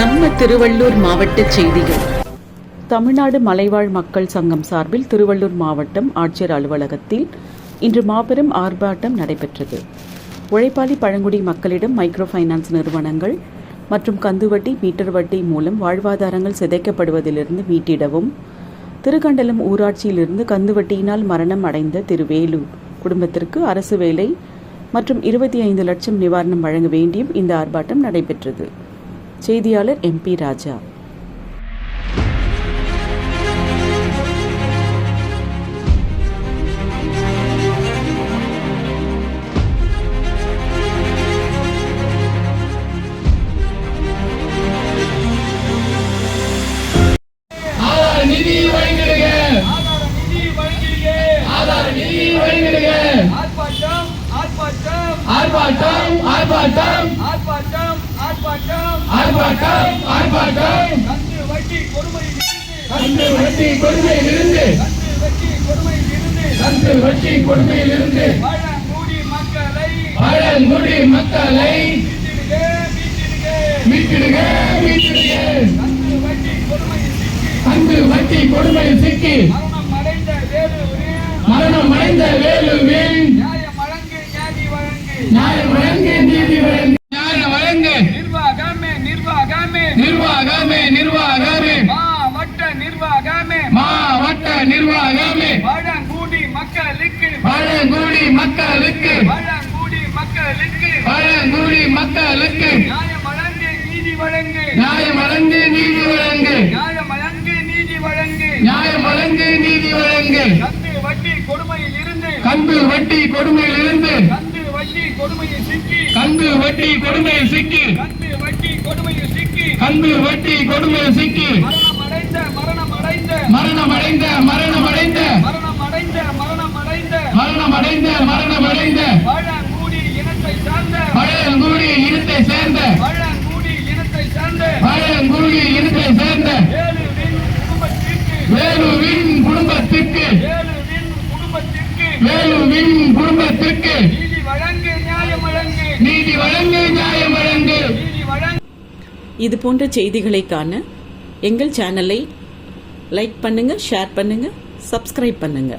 நம்ம திருவள்ளூர் மாவட்ட செய்திகள். தமிழ்நாடு மலைவாழ் மக்கள் சங்கம் சார்பில் திருவள்ளூர் மாவட்டம் ஆட்சியர் அலுவலகத்தில் இன்று மாபெரும் ஆர்ப்பாட்டம் நடைபெற்றது. உழைப்பாளி பழங்குடி மக்களிடம் மைக்ரோ ஃபைனான்ஸ் நிறுவனங்கள் மற்றும் கந்துவட்டி மீட்டர் வட்டி மூலம் வாழ்வாதாரங்கள் சிதைக்கப்படுவதிலிருந்து மீட்டிடவும் திருக்கண்டலம் ஊராட்சியிலிருந்து கந்துவட்டியினால் மரணம் அடைந்த திரு வேலு குடும்பத்திற்கு அரசு வேலை மற்றும் இருபத்தி ஐந்து லட்சம் நிவாரணம் வழங்க வேண்டியும் இந்த ஆர்ப்பாட்டம் நடைபெற்றது. செய்தியாளர் எம்பி ராஜா. ஆர்ப்பாட்டம். ஆர்ப்பாட்டம் ஆர்ப்பாட்டம். ஆர்ப்பாட்டம். ஆர்ப்பாட்டம். ஆர்ப்பாட்டம் கன்று வட்டி கொடுமையில் இருந்து. கன்று வட்டி கொடுமையில் இருந்து. பழங்குடி மக்களை. மீட்டிடுக மீட்டிடுக. கன்று வட்டி கொடுமையில் சிக்கி. மரணம் அடைந்த வேலுவில் நியாயம் வழங்கு. மக்களுக்கு பழங்குடி மக்களுக்கு. பழங்குடி மக்களுக்கு. நியாயம் வழங்கு. நீதி வழங்கு நியாயம் வழங்கு நீதி வழங்கு. நியாயம் வழங்கு நீதி வழங்கு. நியாயம் வழங்கு நீதி வழங்கு. கந்து வட்டி கொடுமையில் இருந்து. கந்து வட்டி கொடுமையிலிருந்து கந்து வட்டி கொடுமையில் சிக்கி. கந்து வட்டி கொடுமையில் சிக்கி. கந்து வட்டி கொடுமையில் சிக்கி. கந்து வட்டி கொடுமையில் சிக்கி. அடைந்த மரணம் அடைந்த மரணம் அடைந்த மரணம் அடைந்த மரணம் அடைந்த மரணம் அடைந்த மரணம் அடைந்த பழங்குடி இனத்தை சார்ந்த பழங்குடி இனத்தை சேர்ந்த பழங்குடி இனத்தை சார்ந்த பழங்குடி இனத்தை சேர்ந்த வேலுவின் குடும்பத்திற்கு வேலுவின் குடும்பத்திற்கு. வேலுவின் குடும்பத்திற்கு. நீதி வழங்கு நியாயம் வழங்கு. இது போன்ற செய்திகளை காண எங்கள் சேனலை லைக் பண்ணுங்க ஷேர் பண்ணுங்க சப்ஸ்கிரைப் பண்ணுங்க.